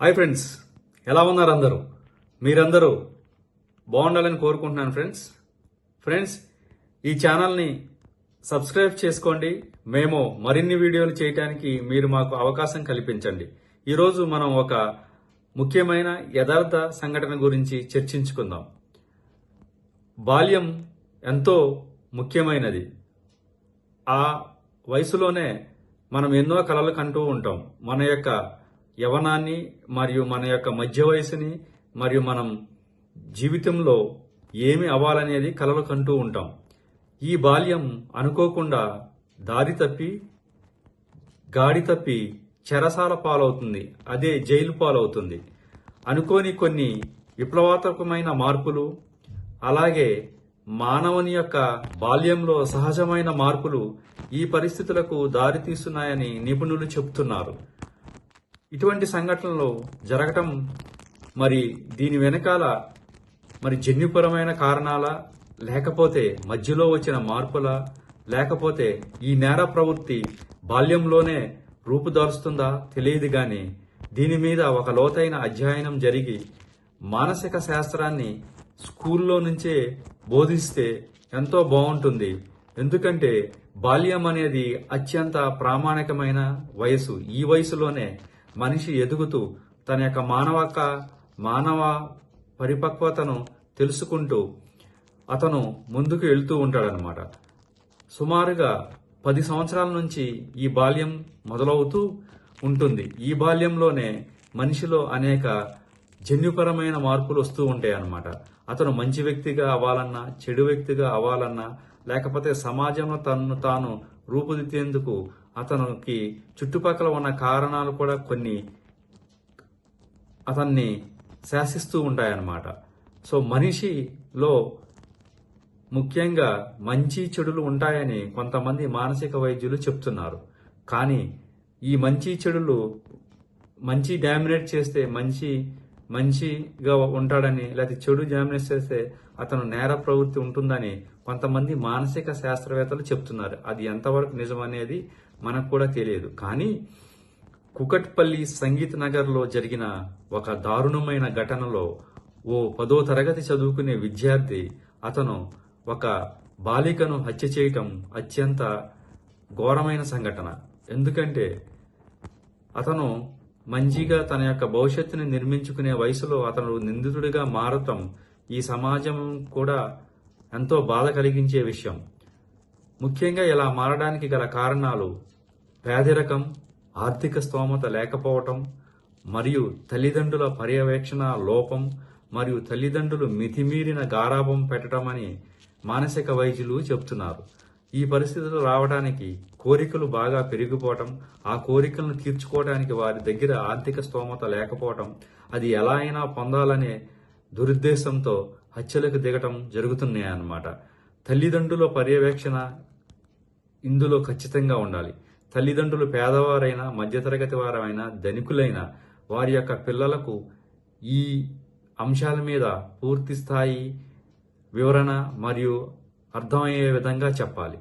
Hi friends ఎలా ఉన్నారు అందరూ? మీరందరూ బాగుండాలని కోరుకుంటున్నాను ఫ్రెండ్స్. ఫ్రెండ్స్ ఈ ఛానల్ని సబ్స్క్రైబ్ చేసుకోండి. మేము మరిన్ని వీడియోలు చేయడానికి మీరు మాకు అవకాశం కల్పించండి. ఈరోజు మనం ఒక ముఖ్యమైన యథార్థ సంఘటన గురించి చర్చించుకుందాం. బాల్యం ఎంతో ముఖ్యమైనది. ఆ వయసులోనే మనం ఎన్నో కళలు కంటూ ఉంటాం. మన యొక్క యవనాన్ని మరియు మన యొక్క మధ్య వయసుని మరియు మనం జీవితంలో ఏమి అవ్వాలనేది కలలు కంటూ ఉంటాం. ఈ బాల్యం అనుకోకుండా దారి తప్పి గాడి తప్పి చెరసాల పాలవుతుంది. అదే జైలు పాలవుతుంది. అనుకోని కొన్ని విప్లవాత్మకమైన మార్పులు అలాగే మానవుని యొక్క బాల్యంలో సహజమైన మార్పులు ఈ పరిస్థితులకు దారితీస్తున్నాయని నిపుణులు చెబుతున్నారు. ఇటువంటి సంఘటనలు జరగటం మరి దీని వెనకాల మరి జన్యుపరమైన కారణాల లేకపోతే మధ్యలో వచ్చిన మార్పుల లేకపోతే ఈ నేర ప్రవృత్తి బాల్యంలోనే రూపుదారుస్తుందా తెలియదు గాని దీని మీద ఒక లోతైన అధ్యయనం జరిగి మానసిక శాస్త్రాన్ని స్కూల్లో నుంచే బోధిస్తే ఎంతో బాగుంటుంది. ఎందుకంటే బాల్యం అనేది అత్యంత ప్రామాణికమైన వయసు ఈ వయసులోనే మనిషి ఎదుగుతూ తన యొక్క మానవక మానవ పరిపక్వతను తెలుసుకుంటూ అతను ముందుకు వెళ్తూ ఉంటాడనమాట సుమారుగా పది సంవత్సరాల నుంచి ఈ బాల్యం మొదలవుతూ ఉంటుంది. ఈ బాల్యంలోనే మనిషిలో అనేక జన్యుపరమైన మార్పులు వస్తూ ఉంటాయి అన్నమాట అతను మంచి వ్యక్తిగా అవ్వాలన్నా చెడు వ్యక్తిగా అవ్వాలన్నా లేకపోతే సమాజంలో తనను తాను రూపుదిద్దేందుకు అతనికి చుట్టుపక్కల ఉన్న కారణాలు కూడా కొన్ని అతన్ని శాసిస్తూ ఉంటాయన్నమాట. సో మనిషిలో ముఖ్యంగా మంచి చెడులు ఉంటాయని కొంతమంది మానసిక వైద్యులు చెప్తున్నారు. కానీ ఈ మంచి చెడులు మంచి డామినేట్ చేస్తే మంచి మంచిగా ఉంటాడని లేకపోతే చెడు డామినేట్ చేస్తే అతను నేర ప్రవృత్తి ఉంటుందని కొంతమంది మానసిక శాస్త్రవేత్తలు చెప్తున్నారు. అది ఎంతవరకు నిజమనేది మనకు కూడా తెలియదు. కానీ కుకట్పల్లి సంగీత్ నగర్లో జరిగిన ఒక దారుణమైన ఘటనలో ఓ పదో తరగతి చదువుకునే విద్యార్థి అతను ఒక బాలికను హత్య చేయటం అత్యంత ఘోరమైన సంఘటన. ఎందుకంటే అతను మంచిగా తన యొక్క భవిష్యత్తుని నిర్మించుకునే వయసులో అతను నిందితుడిగా మారటం ఈ సమాజం కూడా ఎంతో బాధ కలిగించే విషయం. ముఖ్యంగా ఇలా మారడానికి గల కారణాలు పేదరికం ఆర్థిక స్తోమత లేకపోవటం మరియు తల్లిదండ్రుల పర్యవేక్షణ లోపం మరియు తల్లిదండ్రులు మితిమీరిన గారాభం పెట్టడమని మానసిక వైద్యులు చెబుతున్నారు ఈ పరిస్థితులు రావడానికి కోరికలు బాగా పెరిగిపోవటం ఆ కోరికలను తీర్చుకోవడానికి వారి దగ్గర ఆర్థిక స్తోమత లేకపోవటం అది ఎలా అయినా పొందాలనే దురుద్దేశంతో హత్యలకు దిగటం జరుగుతున్నాయి అన్నమాట తల్లిదండ్రుల పర్యవేక్షణ ఇందులో ఖచ్చితంగా ఉండాలి. తల్లిదండ్రులు పేదవారైనా మధ్యతరగతి వారైనా ధనికులైన వారి యొక్క పిల్లలకు ఈ అంశాల మీద పూర్తి స్థాయి వివరణ మరియు అర్థమయ్యే విధంగా చెప్పాలి.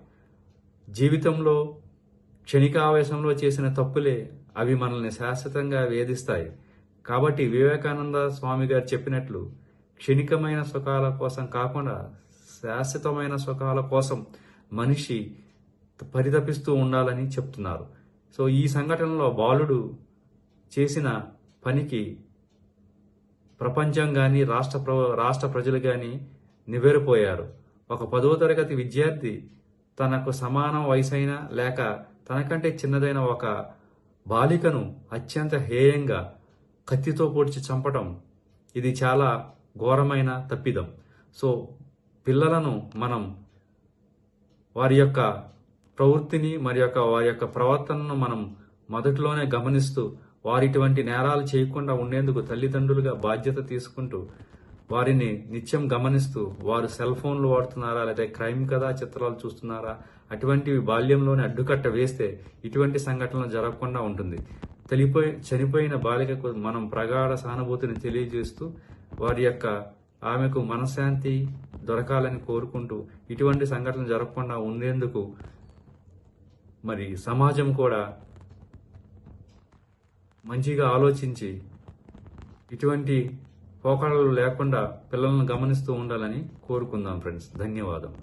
జీవితంలో క్షణికావేశంలో చేసిన తప్పులే అవి మనల్ని శాశ్వతంగా వేధిస్తాయి. కాబట్టి వివేకానంద స్వామి గారు చెప్పినట్లు క్షణికమైన సుఖాల కోసం కాకుండా శాశ్వతమైన సుఖాల కోసం మనిషి పరితపిస్తూ ఉండాలని చెప్తున్నారు. సో ఈ సంఘటనలో బాలుడు చేసిన పనికి ప్రపంచం కానీ రాష్ట్ర ప్ర రాష్ట్ర ప్రజలు కానీ నివేరిపోయారు ఒక పదో తరగతి విద్యార్థి తనకు సమానం వయసైన లేక తనకంటే చిన్నదైన ఒక బాలికను అత్యంత హేయంగా కత్తితో పొడిచి చంపటం ఇది చాలా ఘోరమైన తప్పిదం. సో పిల్లలను మనం వారి యొక్క ప్రవృత్తిని మరి యొక్క వారి యొక్క ప్రవర్తనను మనం మొదటిలోనే గమనిస్తూ వారి ఇటువంటి నేరాలు చేయకుండా ఉండేందుకు తల్లిదండ్రులుగా బాధ్యత తీసుకుంటూ వారిని నిత్యం గమనిస్తూ వారు సెల్ ఫోన్లు వాడుతున్నారా లేదా క్రైమ్ కదా చిత్రాలు చూస్తున్నారా అటువంటివి బాల్యంలోనే అడ్డుకట్ట వేస్తే ఇటువంటి సంఘటనలు జరగకుండా ఉంటుంది. తెలిపోయి చనిపోయిన బాలికకు మనం ప్రగాఢ సానుభూతిని తెలియజేస్తూ వారి యొక్క ఆమెకు మనశ్శాంతి దొరకాలని కోరుకుంటూ ఇటువంటి సంఘటనలు జరగకుండా ఉండేందుకు మరి సమాజం కూడా మంచిగా ఆలోచించి ఇటువంటి పోకడలు లేకుండా పిల్లలను గమనిస్తూ ఉండాలని కోరుకుందాం ఫ్రెండ్స్. ధన్యవాదం